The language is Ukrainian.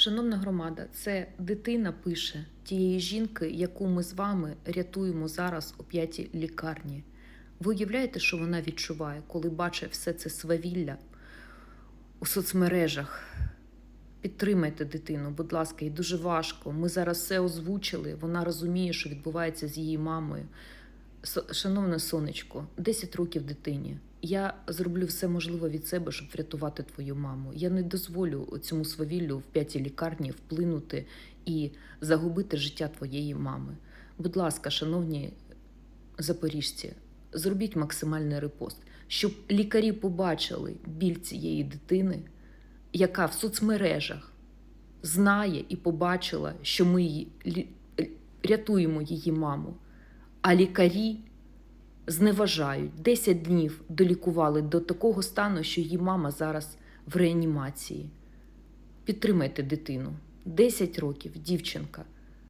Шановна громада, це дитина пише тієї жінки, яку ми з вами рятуємо зараз у п'ятій лікарні. Ви уявляєте, що вона відчуває, коли бачить все це свавілля у соцмережах? Підтримайте дитину, будь ласка, і дуже важко. Ми зараз все озвучили. Вона розуміє, що відбувається з її мамою. Шановне сонечко, 10 років дитині. Я зроблю все можливе від себе, щоб врятувати твою маму. Я не дозволю цьому свавіллю в п'ятій лікарні вплинути і загубити життя твоєї мами. Будь ласка, шановні запоріжці, зробіть максимальний репост, щоб лікарі побачили біль цієї дитини, яка в соцмережах знає і побачила, що ми рятуємо її маму. А лікарі зневажають 10 днів долікували до такого стану, що її мама зараз в реанімації. Підтримайте дитину. 10 років, дівчинка.